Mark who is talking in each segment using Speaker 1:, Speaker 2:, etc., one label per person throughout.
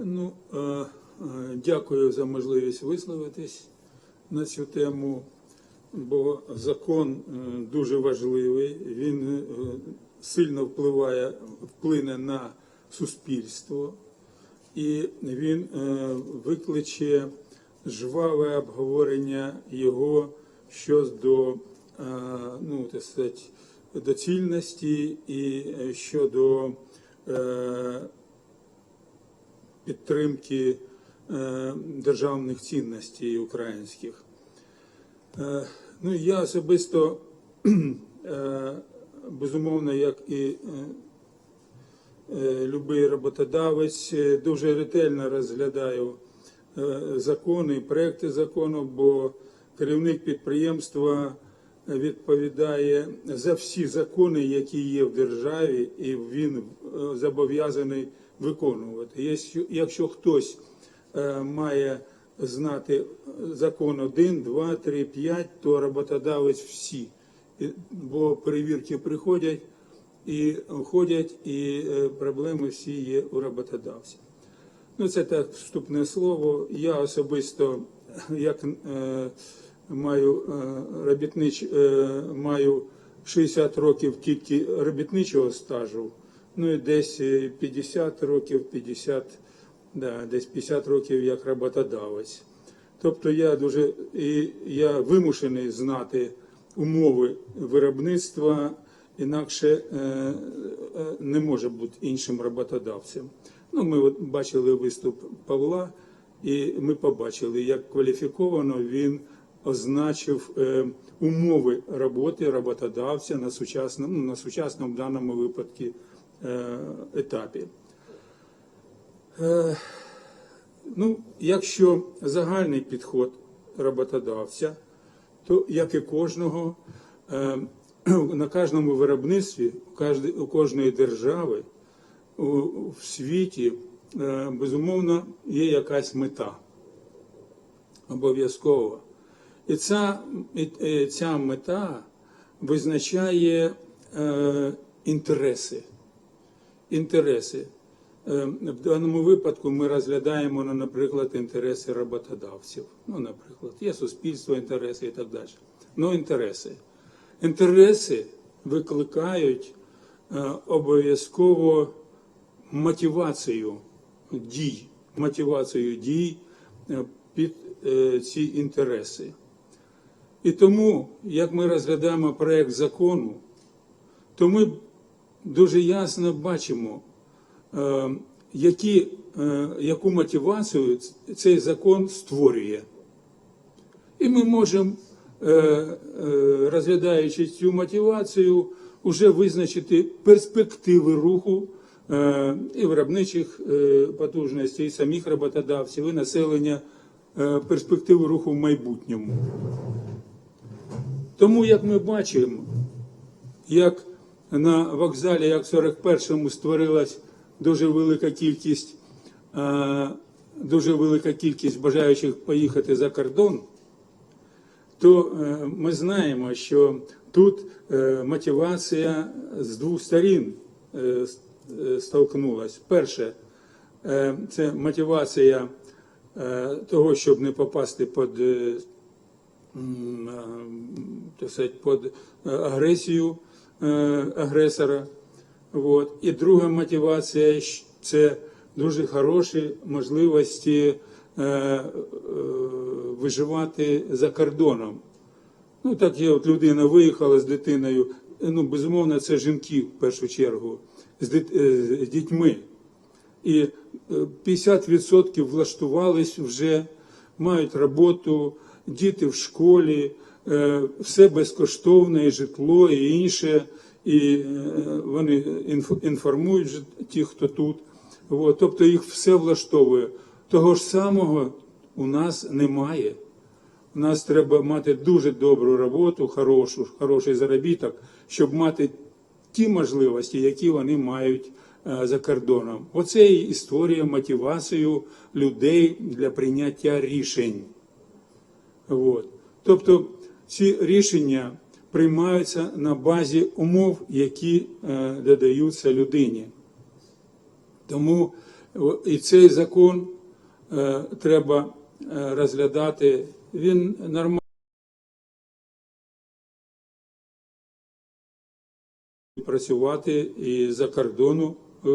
Speaker 1: Ну, е, е, дякую за можливість висловитись на цю тему, бо закон е, дуже важливий, він е, сильно впливає, вплине на суспільство, і він викличе жваве обговорення його щодо ну, доцільності і щодо підтримки е, державних цінностей українських. Е, Ну, я особисто, е, безумовно, як і любий роботодавець, дуже ретельно розглядаю закони, проекти закону, бо керівник підприємства відповідає за всі закони, які є в державі, і він зобов'язаний виконувати. Якщо- хтось е, має знати закон 1, 2, 3, 5, то роботодавець всі. Бо перевірки приходять і ходять, і е, проблеми всі є у роботодавця. Ну, це так вступне слово. Я особисто, як е, маю е, робітнич, е, маю 60 років тільки робітничого стажу, ну і десь е, 50 років, 50, да, десь 50 років як роботодавець. Тобто я дуже і я вимушений знати умови виробництва, інакше е, е, не може бути іншим роботодавцем. Ну, ми от бачили виступ Павла, і ми побачили, як кваліфіковано він означив е, умови роботи роботодавця на сучасному, ну, на сучасному в даному випадку е, етапі. Е, Ну, якщо загальний підход роботодавця, то як і кожного, е, на кожному виробництві, у кожної- держави в світі, е, безумовно, є якась мета обов'язково. І ця, і, е, ця мета визначає е, інтереси. Інтереси. Е, В даному випадку ми розглядаємо, ну, наприклад, інтереси роботодавців. Ну, наприклад, є суспільство, інтереси і так далі. Ну, інтереси. Інтереси викликають е, обов'язково мотивацію дій, мотивацію дій е, під ці інтереси. І тому, як ми розглядаємо проект закону, то ми дуже ясно бачимо, е, які, е, яку мотивацію цей закон створює. І ми можемо, е, розглядаючи цю мотивацію, вже визначити перспективи руху і виробничих потужностей, і самих роботодавців, і населення, перспективи руху в майбутньому. Тому, як ми бачимо, як на вокзалі, як в 41-му створилась дуже велика кількість, е, дуже велика кількість бажаючих поїхати за кордон, то е, ми знаємо, що тут е, мотивація з двох сторін столкнулась. Перше, це мотивація того, щоб не попасти під, так сказати, під агресію агресора. Вот. І друга мотивація це дуже хороші можливості е, е, виживати за кордоном. Ну, так є, от людина виїхала з дитиною. Ну, безумовно, це жінки в першу чергу, з, е, дітьми. І е, 50% влаштувались вже, мають роботу, діти в школі, е, все безкоштовне, і житло, і інше. І е, вони інф- інформують ті, хто тут. От, тобто їх все влаштовує. Того ж самого у нас немає. У нас треба мати дуже добру роботу, хорошу, хороший заробіток, щоб мати ті можливості, які вони мають е, за кордоном. Оце і створює мотивацію людей для прийняття рішень. От. Тобто ці рішення приймаються на базі умов, які е, додаються людині. Тому І цей закон е, треба е, розглядати. Він нормально. працювати і за кордону е,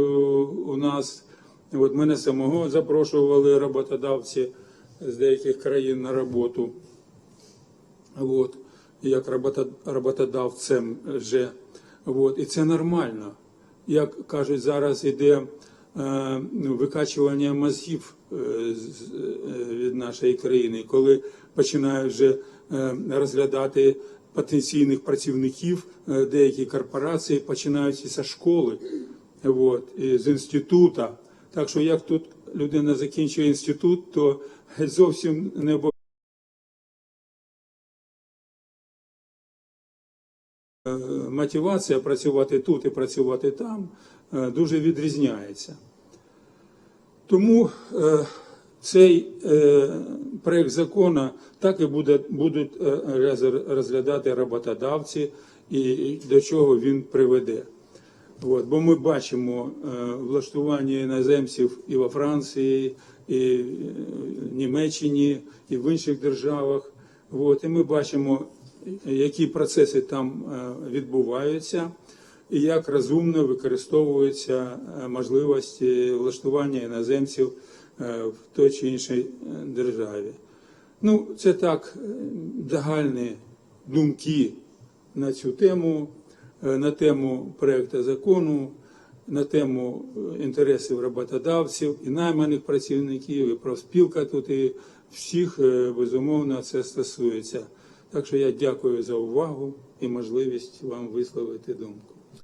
Speaker 1: у нас. От мене самого запрошували роботодавці з деяких країн на роботу. От, як роботодавцем вже. От, і це нормально. Як кажуть, зараз іде е, викачування мозгів е, е, від нашої країни, коли починають вже е, розглядати потенційних працівників, е, деякі корпорації починають із школи, от, з інституту. Так що як тут людина закінчує інститут, то зовсім не обов'язково. Е, мотивація працювати тут і працювати там е, дуже відрізняється. Тому е, цей проект закону так і буде, будуть розглядати роботодавці і до чого він приведе. От, бо ми бачимо е, влаштування іноземців і во Франції, і е, в Німеччині, і в інших державах. От, і ми бачимо, які процеси там е, відбуваються, і як розумно використовуються е, можливості влаштування іноземців е, в той чи іншій е, державі. Ну, це так е, загальні думки на цю тему, е, на тему проекту закону, на тему е, інтересів роботодавців і найманих працівників, і профспілка тут, і всіх, е, безумовно, це стосується. Так що я дякую за увагу і можливість вам висловити думку.